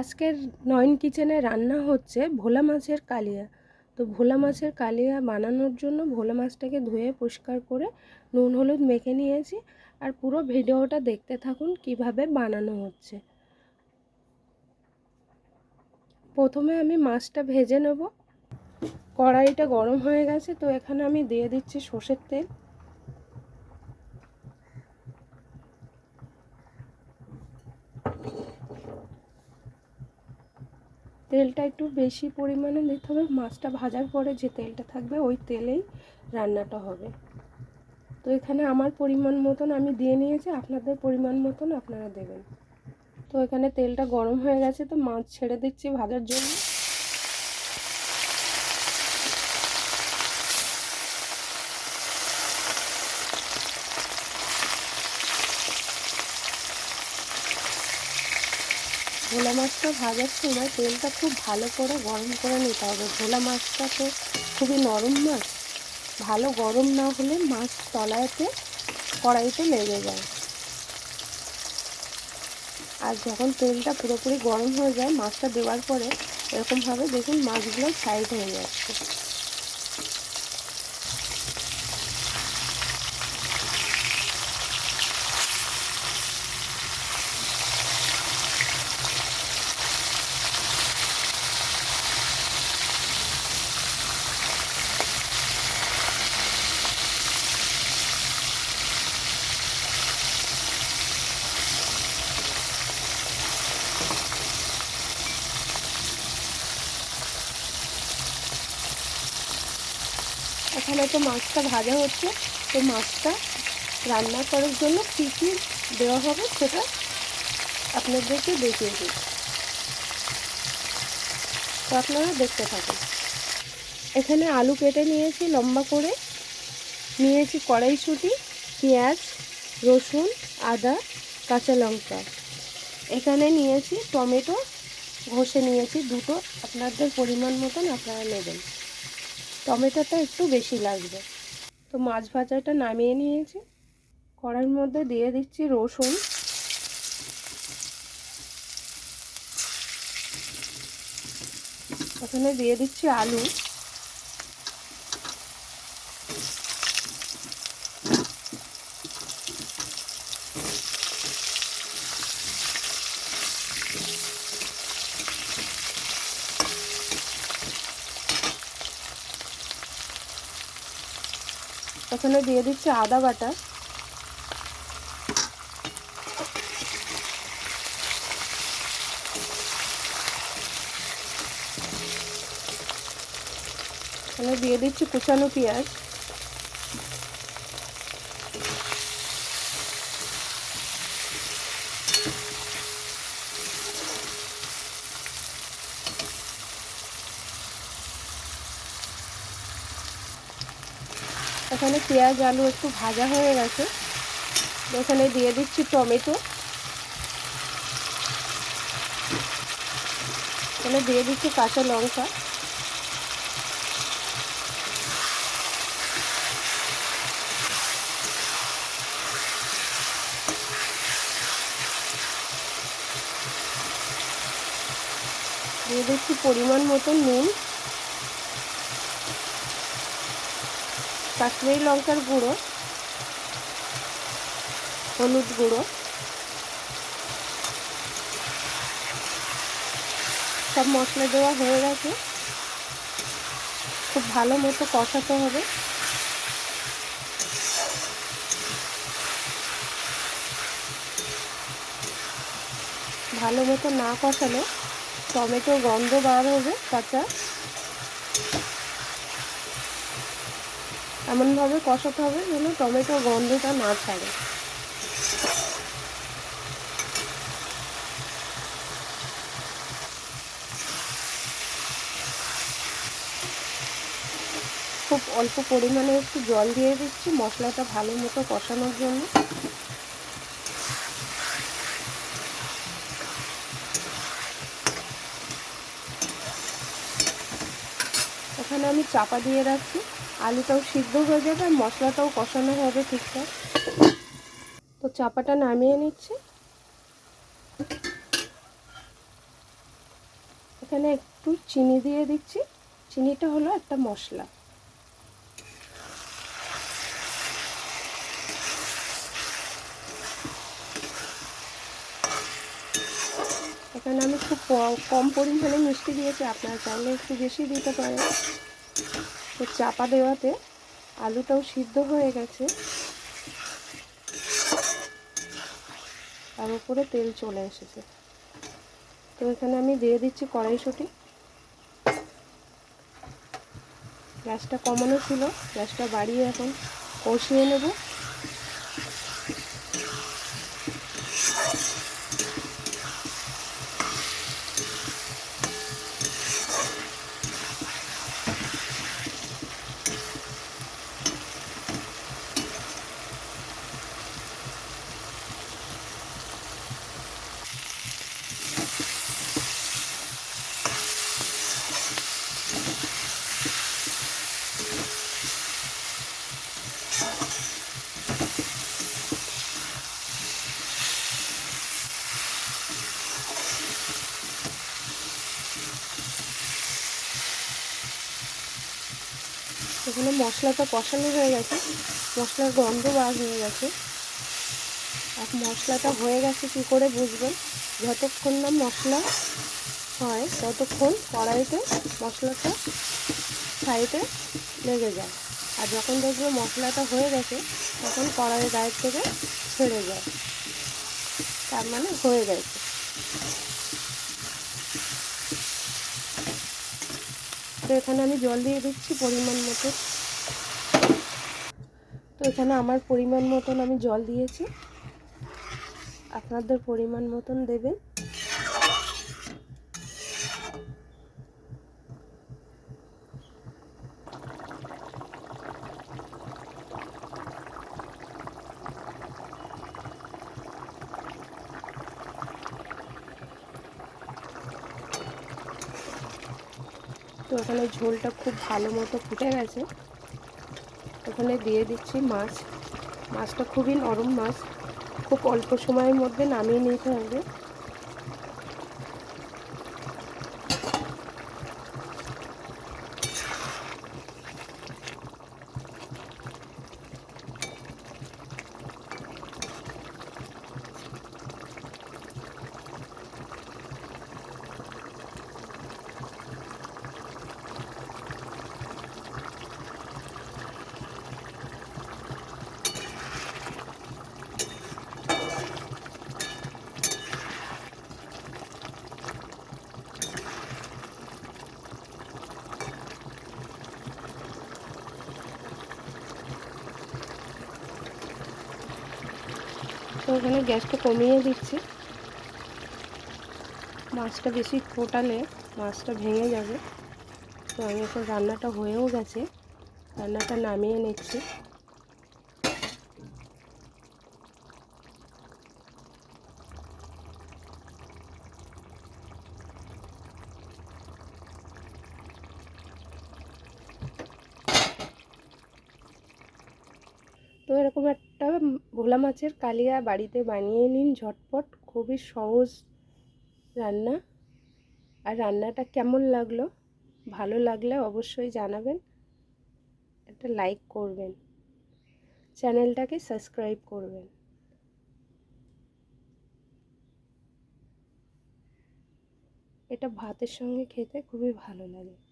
আজকের নয়ন কিচেনে রান্না হচ্ছে ভোলা মাছের কালিয়া। তো ভোলা মাছের কালিয়া বানানোর জন্য ভোলা মাছটাকে ধুয়ে পরিষ্কার করে নুন, হলুদ মেখে নিয়েছি আর পুরো ভিডিওটা দেখতে থাকুন কীভাবে বানানো হচ্ছে। প্রথমে আমি মাছটা ভেজে নেব। কড়াইটা গরম হয়ে গেছে, তো এখানে আমি দিয়ে দিচ্ছি সর্ষের তেল। তেলটা একটু বেশি পরিমাণে দিতে হবে। মাছটা ভাজার পরে যে তেলটা থাকবে, ওই তেলেই রান্নাটা হবে। তো এখানে আমার পরিমাণ মতন আমি দিয়ে নিয়েছি, আপনাদের পরিমাণ মতন আপনারা দেবেন। তো এখানে তেলটা গরম হয়ে গেছে, তো মাছ ছেড়ে দিচ্ছি ভাজার জন্য। ভোলা মাছটা ভাজার সময় তেলটা খুব ভালো করে গরম করে নিতে হবে। ভোলা মাছটা তো খুবই নরম মাছ। ভালো গরম না হলে মাছ তলাতে, কড়াইতে লেগে যায়। আর যখন তেলটা পুরোপুরি গরম হয়ে যায়, মাছটা দেওয়ার পরে এরকমভাবে দেখুন মাছগুলো সাইড হয়ে যাচ্ছে। এখানে তো মাছটা ভাজা হচ্ছে, তো মাছটা রান্না করার জন্য কী কী দেওয়া হবে সেটা আপনাদেরকে দেখিয়ে দিই। তো আপনারা দেখতে থাকুন। এখানে আলু কেটে নিয়েছি লম্বা করে, নিয়েছি কড়াইশুঁটি, পেঁয়াজ, রসুন, আদা, কাঁচা লঙ্কা। এখানে নিয়েছি টমেটো, ঘষে নিয়েছি দুটো, আপনাদের পরিমাণ মতন আপনারা নেবেন। টমেটোটা একটু বেশি লাগবে। তো মাছ ভাজাটা নামিয়ে নিয়েছি। কড়াইয়ের মধ্যে দিয়ে দিচ্ছি রসুন। ওখানে দিয়ে দিচ্ছি আলু। এখানে দিয়ে দিচ্ছি আদা বাটা। এখানে দিয়ে দিচ্ছি কুচানো পেঁয়াজ। এখানে পেঁয়াজ, আলু একটু ভাজা হয়ে গেছে। এখানে দিয়ে দিচ্ছি টমেটো। এখানে দিয়ে দিচ্ছি কাঁচা লঙ্কা। দিয়ে দিচ্ছি পরিমাণ মতো নুন। কাশ্মীরি লঙ্কার গুঁড়ো, হলুদ গুঁড়ো, সব মশলা দেওয়া হয়ে গেছে। খুব ভালো মতো কষাতে হবে। ভালো মতো না কষালে টমেটো গন্ধ বার হবে, কাঁচা। এমনভাবে কষাতে হবে যেন টমেটো গন্ধটা না ছাড়ে। খুব অল্প পরিমাণে একটু জল দিয়ে দিচ্ছি মশলাটা ভালো মতো কষানোর জন্য। এখানে আমি চাপা দিয়ে রাখছি। আলুটাও সিদ্ধ হয়ে যাবে আর মশলাটাও কষানো হবে ঠিকঠাক। তো চাপাটা নামিয়ে নিচ্ছি। এখানে একটু চিনি দিয়ে দিচ্ছি। চিনিটা হলো একটা মশলা। এখানে আমি খুব কম পরিমাণে মিষ্টি দিয়েছি, আপনারা চাইলে একটু বেশি দিতে পারেন। তো চাপা দেওয়াতে আলুটাও সিদ্ধ হয়ে গেছে। তার উপরে তেল চলে এসেছে। তো এখানে আমি দিয়ে দিচ্ছি কড়াইশুটি। গ্যাসটা কমানো ছিল, গ্যাসটা বাড়িয়ে এখন কষিয়ে নেব। এখানে মশলাটা কষানো হয়ে গেছে। মশলার গন্ধ বার হয়ে গেছে। আর মশলাটা হয়ে গেছে কী করে বুঝবেন? যতক্ষণ না মশলা হয়, ততক্ষণ কড়াইতে মশলাটা সাইডে লেগে যায়। আর যখন দেখবে মশলাটা হয়ে গেছে, তখন কড়াইয়ের গায়ের থেকে ছেড়ে যায়। তার মানে হয়ে গেছে। তো এখানে আমি জল দিয়ে দিচ্ছি পরিমাণ মতো তো এখানে আমার পরিমাণ মতন আমি জল দিয়েছি। আপনাদের পরিমাণ মতন দেবেন। তো এখানে ঝোলটা খুব ভালো মতো ফুটে গেছে। ওখানে দিয়ে দিচ্ছি মাছ। মাছটা খুবই নরম মাছ। খুব অল্প সময়ের মধ্যে নামিয়ে নিতে হবে। তো ওখানে গ্যাসটা কমিয়ে দিচ্ছি। মাছটা বেশি ফোটালে মাছটা ভেঙে যাবে। তো আমি এখন রান্নাটা হয়েও গেছে। রান্নাটা নামিয়ে নিচ্ছি। তো এরকম একটা ভোলা মাছের কালিয়া বাড়িতে বানিয়ে নিন ঝটপট, খুবই সহজ রান্না। আর রান্নাটা কেমন লাগল? ভালো লাগলে অবশ্যই জানাবেন। একটা লাইক করবেন। চ্যানেলটাকে সাবস্ক্রাইব করবেন। এটা ভাতের সঙ্গে খেতে খুবই ভালো লাগে।